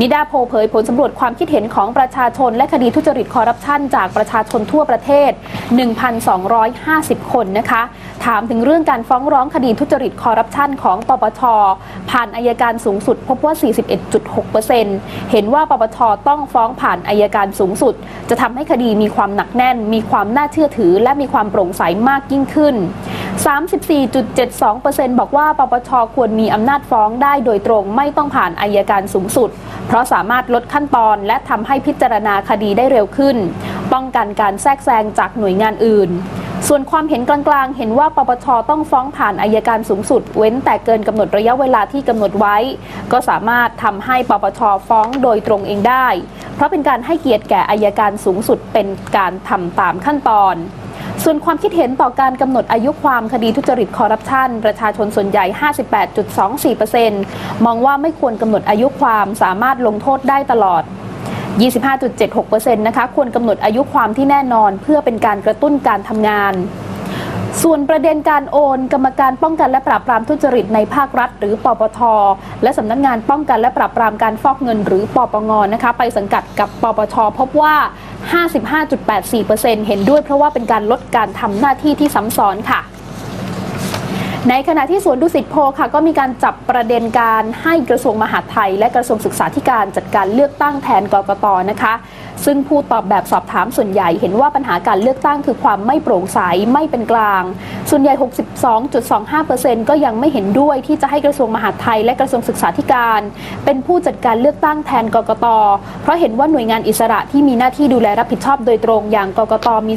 นิดาโพเผยผลสำรวจความคิดเห็นของประชาชน และคดีทุจริตคอร์รัปชันจากประชาชนทั่วประเทศ 1,250 คนนะคะ ถามถึงเรื่องการฟ้องร้องคดีทุจริตคอร์รัปชันของปปช ผ่านอายการสูงสุด พบว่า 41.6%เห็นว่าปปชต้องฟ้องผ่านอายการสูงสุด จะทำให้คดีมีความหนักแน่น มีความน่าเชื่อถือ และมีความโปร่งใสมากยิ่งขึ้น 34.72%บอกว่าปปชควรมีอำนาจฟ้องได้โดยตรงไม่ต้องผ่านอายการสูงสุด เพราะสามารถลดขั้นตอนและทำให้พิจารณาคดีได้เร็วขึ้น ป้องกันการแทรกแซงจากหน่วยงานอื่น ส่วนความเห็นกลางๆ เห็นว่าปปชต้องฟ้องผ่านอายการสูงสุด เว้นแต่เกินกำหนดระยะเวลาที่กำหนดไว้ ก็สามารถทำให้ปปชฟ้องโดยตรงเองได้ เพราะเป็นการให้เกียรติแก่อายการสูงสุดเป็นการทำตามขั้นตอน ส่วนความคิดเห็นต่อการกำหนดอายุความคดีทุจริตคอร์รัปชัน ประชาชนส่วนใหญ่ 58.24%มองว่าไม่ควรกำหนดอายุความสามารถลงโทษได้ตลอด25.76%นะคะ ควรกำหนดอายุความที่แน่นอนเพื่อเป็นการกระตุ้นการทำงาน ส่วนประเด็นการโอน กรรมการป้องกันและปราบปรามทุจริตในภาครัฐ หรือปปท และสำนักงานป้องกันและปราบปรามการฟอกเงิน หรือปปงนะคะไปสังกัดกับปปชพบว่า 55.84%เห็นด้วยเพราะว่าเป็นการลดการทำหน้าที่ที่ซ้ำซ้อนค่ะในขณะที่สวนดุสิตโพค่ะก็มีการจับประเด็นการให้กระทรวงมหาดไทย และกระทรวงศึกษาธิการจัดการเลือกตั้งแทนกรกตนะคะ ซึ่งผู้ตอบแบบสอบถามส่วนใหญ่เห็นว่าปัญหาการเลือกตั้งคือความไม่โปร่งใสไม่เป็นกลาง ส่วนใหญ่ 62.25%ก็ยังไม่เห็นด้วยที่จะให้กระทรวงมหาดไทยและกระทรวงศึกษาธิการ เป็นผู้จัดการเลือกตั้งแทนกกต เพราะเห็นว่าหน่วยงานอิสระที่มีหน้าที่ดูแลรับผิดชอบโดยตรงอย่างกกตมี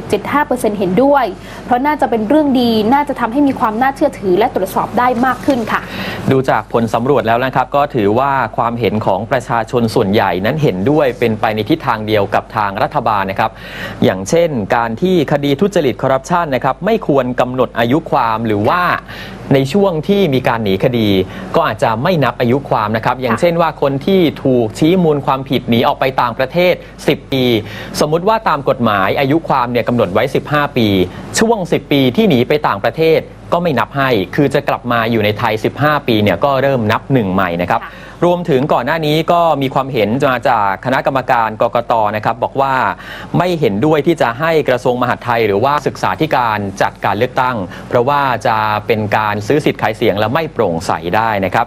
37.75%เห็นด้วย เพราะน่าจะเป็นเรื่องดีน่าจะทำให้มีความน่าเชื่อถือและตรวจสอบได้มากขึ้นค่ะ ดูจากผลสำรวจแล้วนะครับ ก็ถือว่าความเห็นของประชาชนส่วนใหญ่นั้นเห็นด้วยเป็นไปในทิศทางเดียวกับทางรัฐบาลนะครับ อย่างเช่น การที่คดีทุจริตคอร์รัปชันนะครับไม่ควรกำหนดอายุความหรือว่าในช่วงที่มีการหนีคดี ก็อาจจะไม่นับอายุความนะครับ อย่างเช่นว่าคนที่ถูกชี้มูลความผิดหนีออกไปต่างประเทศ 10 ปี สมมุติว่าตามกฎหมายอายุความเนี่ยกำหนดไว้ 15 ปี ช่วง 10 ปีที่หนีไปต่างประเทศก็ไม่นับให้ คือจะกลับมาอยู่ในไทย 15 ปีเนี่ยก็เริ่มนับหนึ่งใหม่นะครับค่ะรวมถึงก่อนหน้านี้ก็มีความเห็นมาจากคณะกรรมการกกตนะครับบอกว่าไม่เห็นด้วยที่จะให้กระทรวงมหาดไทย หรือว่าศึกษาธิการจัดการเลือกตั้ง เพราะว่าจะเป็นการซื้อสิทธิ์ขายเสียงและไม่โปร่งใสได้นะครับ